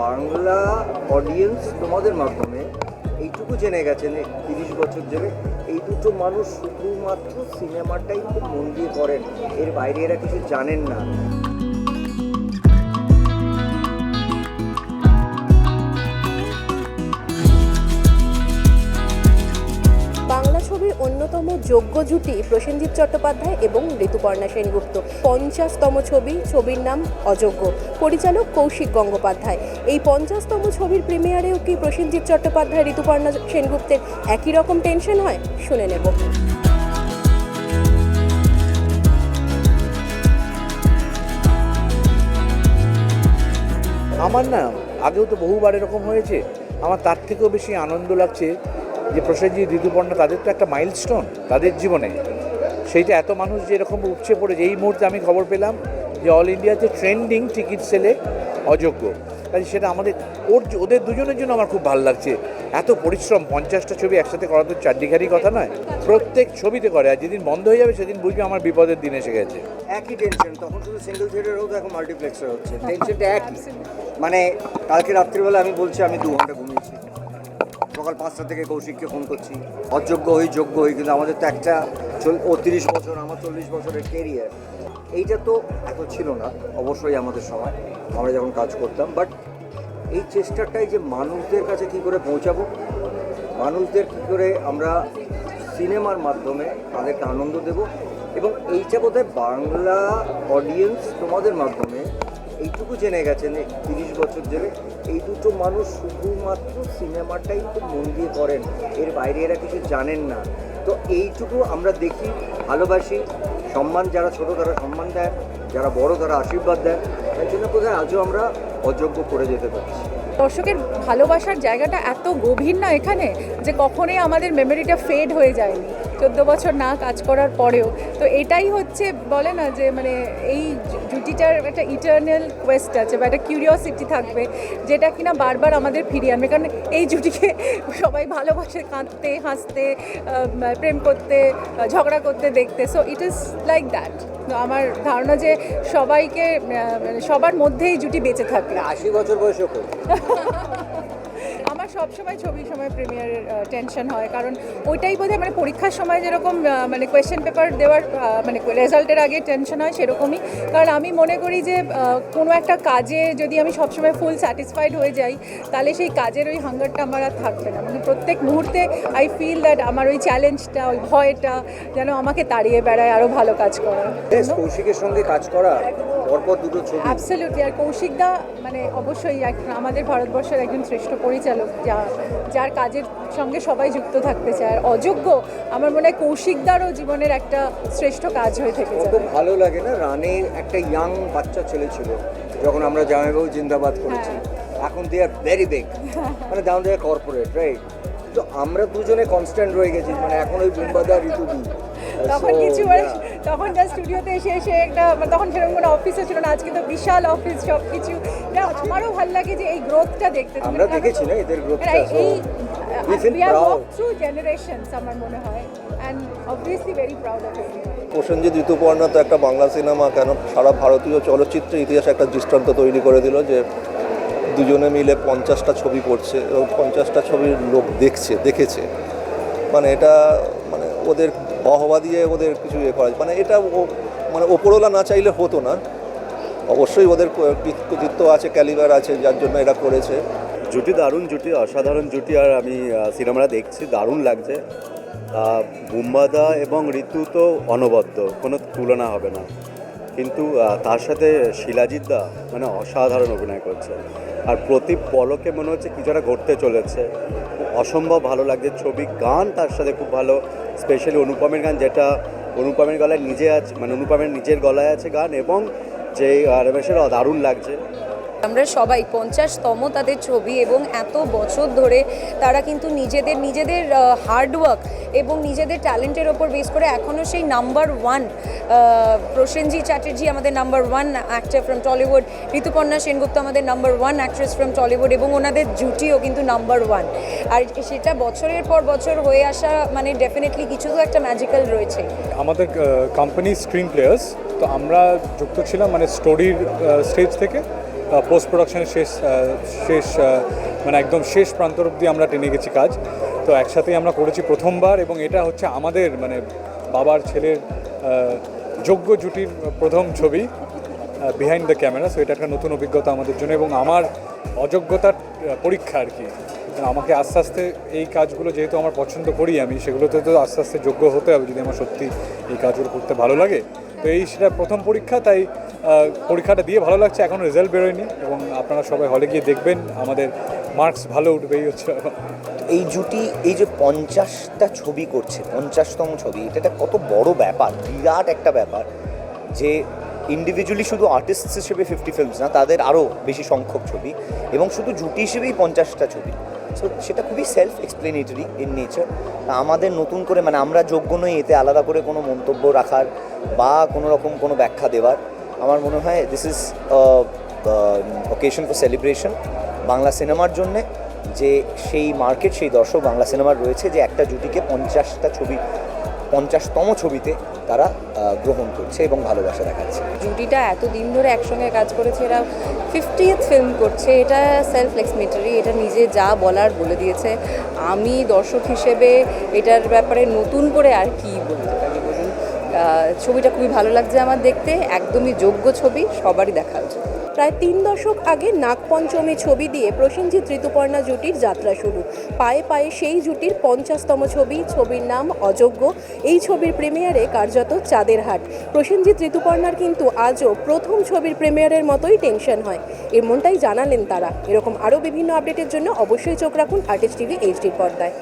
Bangla audience তোমাদের মাধ্যমে এইটুকু জেনে গেছেন তিরিশ বছর ধরে এই দুটো মানুষ শুধুমাত্র সিনেমাটাই খুব মন দিয়ে করেন। এর বাইরে এরা কিছু জানেন না। যোগ্য জুটি প্রসেনজিৎ চট্টোপাধ্যায় এবং ঋতুপর্ণা সেনগুপ্ত। পঞ্চাশতম ছবি, ছবির নাম অযোগ্য। পরিচালক কৌশিক গঙ্গোপাধ্যায়। এই পঞ্চাশতম ছবির প্রিমিয়ারেও কি প্রসেনজিৎ চট্টোপাধ্যায়, ঋতুপর্ণা সেনগুপ্তের একই রকম টেনশন হয়? শুনে নেব। আমার না আগেও তো বহুবার এরকম হয়েছে। আমার তার থেকেও বেশি আনন্দ লাগছে যে প্রসেনজিৎ ঋতুপর্ণা তাদের তো একটা মাইলস্টোন তাদের জীবনে। সেইটা এত মানুষ যে এরকম উপচে পড়েছে এই মুহূর্তে আমি খবর পেলাম যে অল ইন্ডিয়াতে ট্রেন্ডিং টিকিট সেলে অযোগ্য। কাজে সেটা আমাদের ওর ওদের দুজনের জন্য আমার খুব ভালো লাগছে। এত পরিশ্রম পঞ্চাশটা ছবি একসাথে করা তো চারদিঘারই কথা নয়। প্রত্যেক ছবিতে করে আর যেদিন বন্ধ হয়ে যাবে সেদিন বুঝবে আমার বিপদের দিন এসে গেছে। একই টেনশন তখন শুধু সিঙ্গেল থিয়েটার হতো এখন মাল্টিপ্লেক্সে হচ্ছে। টেনশনটা একই। মানে কালকে রাত্রিবেলা আমি বলছি আমি দু ঘণ্টা ঘুমিয়েছি। সকাল পাঁচটা থেকে কৌশিককে ফোন করছি। অযোগ্য হই, যোগ্য হই, কিন্তু আমাদের তো একটা ও বছর, আমার চল্লিশ বছরের কেরিয়ার এইটা তো এত ছিল না, অবশ্যই আমাদের সময়। আমরা যখন কাজ করতাম বাট এই চেষ্টাটাই যে মানুষদের কাছে কি করে পৌঁছাবো? মানুষদের কি করে আমরা সিনেমার মাধ্যমে তাদেরকে আনন্দ দেব? এবং এইটা বোধহয় বাংলা অডিয়েন্স তোমাদের মাধ্যমে এইটুকু জেনে গেছেন তিরিশ বছর ধরে এই দুটো মানুষ শুধুমাত্র সিনেমাটাই খুব মন দিয়ে করেন, এর বাইরে এরা কিছু জানেন না। তো এইটুকু আমরা দেখি, ভালোবাসি, সম্মান যারা ছোট তারা সম্মান দেয়, যারা বড় তারা আশীর্বাদ দেয়। তাই জন্য বোধহয় আজও আমরা অযোগ্য করে যেতে পারছি। দর্শকের ভালোবাসার জায়গাটা এত গভীর না এখানে যে কখনোই আমাদের মেমোরিটা ফেড হয়ে যায়নি। চোদ্দ বছর না কাজ করার পরেও তো এটাই হচ্ছে বলে না যে মানে এই জুটিটার একটা ইটার্নাল কোয়েস্ট আছে বা একটা কিউরিওসিটি থাকবে যেটা কিনা বারবার আমাদের ফিরিয়ে আনবে। কারণ এই জুটিকে সবাই ভালোবাসে কাঁদতে হাসতে প্রেম করতে ঝগড়া করতে দেখতে। So it is like that আমার ধারণা যে সবাইকে মানে সবার মধ্যেই জুটি বেঁচে থাকবে। আশি বছর বয়সেও করি আমার সব সময় ছবির সময় প্রিমিয়ারের টেনশন হয়। কারণ ওইটাই বোধহয় মানে পরীক্ষার সময় যেরকম মানে কোয়েশ্চেন পেপার দেওয়ার মানে রেজাল্টের আগে টেনশন হয় সেরকমই। কারণ আমি মনে করি যে কোনো একটা কাজে যদি আমি সবসময় ফুল স্যাটিসফাইড হয়ে যাই তাহলে সেই কাজের ওই হাঙ্গারটা আমার আর থাকবে না। মানে প্রত্যেক মুহূর্তে আই ফিল দ্যাট আমার ওই চ্যালেঞ্জটা ওই ভয়টা যেন আমাকে তাড়িয়ে বেড়ায় আরও ভালো কাজ করার কৌশিকের সঙ্গে কাজ করা পরপর দুটো ছবি। অ্যাবসলিউটলি আর কৌশিকদা মানে অবশ্যই এক- আমাদের ভারতবর্ষের একজন শ্রেষ্ঠ পরিচালক। যা যার কাজের সঙ্গে সবাই যুক্ত থাকতে চায়। আর অযোগ্য আমার মনে হয় কৌশিকদারও জীবনের একটা শ্রেষ্ঠ কাজ হয়ে থেকে যাবে। ভালো লাগে না? রানের একটা ইয়াং বাচ্চা ছেলে ছিল যখন আমরা জামাইবাবু জিন্দাবাদ করেছি। এখন দে আর ভেরি বিগ মানে দাম দে কর্পোরেট রাইট তো আমরা দুজনে কনস্ট্যান্ট রয়ে গেছি মানে এখন ওই বুম্বাদা ঋতুদি। তখন So, কিছু. তখন যা স্টুডিওতে এসে এসে একটা মানে তখন সেরকম কোনো অফিসও ছিল না আজকে তো বিশাল অফিস সব কিছু আমারও ভালো লাগে যে এই গ্রোথটা দেখতে আমরা দেখেছি না এদের গ্রোথটা এই থ্রু জেনারেশনস আমার মনে হয় and obviously very proud of Prosenjit Rituparna তো একটা বাংলা সিনেমা কেন সারা ভারতীয় চলচ্চিত্রের ইতিহাসে একটা দৃষ্টান্ত তৈরি করে দিল যে দুজনে মিলে পঞ্চাশটা ছবি করছে এবং পঞ্চাশটা ছবির লোক দেখছে দেখেছে। মানে এটা ওদের বাহবা দিয়ে ওদের কিছু ইয়ে করা মানে এটা মানে ওপরওয়ালা না চাইলে হতো না। অবশ্যই ওদের কৃতিত্ব আছে, ক্যালিবার আছে, যার জন্য এটা করেছে। জুটি দারুণ জুটি, অসাধারণ জুটি, আর আমি সিনেমাটা দেখছি, দারুণ লাগছে। বুম্বাদা এবং ঋতু তো অনবদ্য, কোনো তুলনা হবে না। কিন্তু তার সাথে শিলাজিৎ দা মানে অসাধারণ অভিনয় করছে। আর প্রতি পলকে মনে হচ্ছে কিছু একটা ঘটতে চলেছে। অসম্ভব ভালো লাগছে ছবি, গান তার সাথে খুব ভালো। স্পেশালি অনুপমের গান যেটা অনুপমের গলায় নিজে আছে মানে অনুপমের নিজের গলায় আছে গান এবং যে রমেশের দারুণ লাগছে। আমরা সবাই পঞ্চাশতম তাদের ছবি এবং এত বছর ধরে তারা কিন্তু নিজেদের নিজেদের হার্ডওয়ার্ক এবং নিজেদের ট্যালেন্টের ওপর বেস করে এখনও সেই নাম্বার ওয়ান প্রসেনজি চ্যাটার্জি আমাদের number one actor from Tollywood Rituparna Sengupta আমাদের number one actress from Tollywood এবং ওনাদের জুটিও কিন্তু নাম্বার ওয়ান আর সেটা বছরের পর বছর হয়ে আসা মানে ডেফিনেটলি কিছু তো একটা ম্যাজিক্যাল রয়েছে। আমাদের কোম্পানি স্ক্রিন প্লেয়ার্স তো আমরা যুক্ত ছিলাম মানে স্টোরির স্টেজ থেকে। পোস্ট প্রোডাকশনের শেষ শেষ মানে একদম শেষ প্রান্ত অব্দি আমরা টেনে গেছি কাজ। তো একসাথেই আমরা করেছি প্রথমবার এবং এটা হচ্ছে আমাদের মানে বাবার ছেলের যোগ্য জুটির প্রথম ছবি বিহাইন্ড দ্য ক্যামেরা সো এটা একটা নতুন অভিজ্ঞতা আমাদের জন্য এবং আমার অযোগ্যতার পরীক্ষা আর কি। আমাকে আস্তে আস্তে এই কাজগুলো যেহেতু আমার পছন্দ করি আমি, সেগুলোতে তো আস্তে আস্তে যোগ্য হতে হবে যদি আমার সত্যি এই কাজগুলো করতে ভালো লাগে। তো এই সেটা প্রথম পরীক্ষা, তাই পরীক্ষাটা দিয়ে ভালো লাগছে এখনও রেজাল্ট বেরোয়নি এবং আপনারা সবাই হলে গিয়ে দেখবেন, আমাদের মার্কস ভালো উঠবেই হচ্ছে। এই জুটি, এই যে পঞ্চাশটা ছবি করছে, পঞ্চাশতম ছবি, এটা একটা কত বড় ব্যাপার, বিরাট একটা ব্যাপার যে ইন্ডিভিজুয়ালি শুধু আর্টিস্ট হিসেবে ফিফটি ফিল্মস না, তাদের আরও বেশি সংখ্যক ছবি এবং শুধু জুটি হিসেবেই পঞ্চাশটা ছবি। সো সেটা খুবই সেলফ এক্সপ্লেনেটরি ইন নেচার তা আমাদের নতুন করে মানে আমরা যোগ্য নই, এতে আলাদা করে কোনো মন্তব্য রাখার বা কোনো রকম কোনো ব্যাখ্যা দেওয়ার। আমার মনে হয় this is occasion for celebration Bangla সিনেমার জন্যে যে সেই মার্কেট সেই দর্শক বাংলা সিনেমার রয়েছে যে একটা জুটিকে পঞ্চাশটা ছবি পঞ্চাশতম ছবিতে তারা গ্রহণ করছে এবং ভালোবাসা দেখাচ্ছে। জুটিটা এত দিন ধরে একসঙ্গে কাজ করেছে এরা ফিফটিয়েথ ফিল্ম করছে এটা সেলফ এক্সমেটারি এটা নিজে যা বলার বলে দিয়েছে। আমি দর্শক হিসেবে এটার ব্যাপারে নতুন করে আর কি আহ, ছবিটা খুবই ভালো লাগছে আমার দেখতে, একদমই যোগ্য ছবি, সবারই দেখা উচিত। প্রায় তিন দশক আগে নাগপঞ্চমী ছবি দিয়ে প্রসেনজিৎ ঋতুপর্ণা জুটির যাত্রা শুরু। পায়ে পায়ে সেই জুটির পঞ্চাশতম ছবি, ছবির নাম অযোগ্য। এই ছবির প্রিমিয়ারে কার্যত চাঁদের হাট। প্রসেনজিৎ ঋতুপর্ণার কিন্তু আজও প্রথম ছবির প্রিমিয়ারের মতোই টেনশন হয়। এমনটাই জানালেন তারা। এরকম আরও বিভিন্ন আপডেটের জন্য অবশ্যই চোখ রাখুন আর্টিস্ট টিভি এইচডির পর্দায়।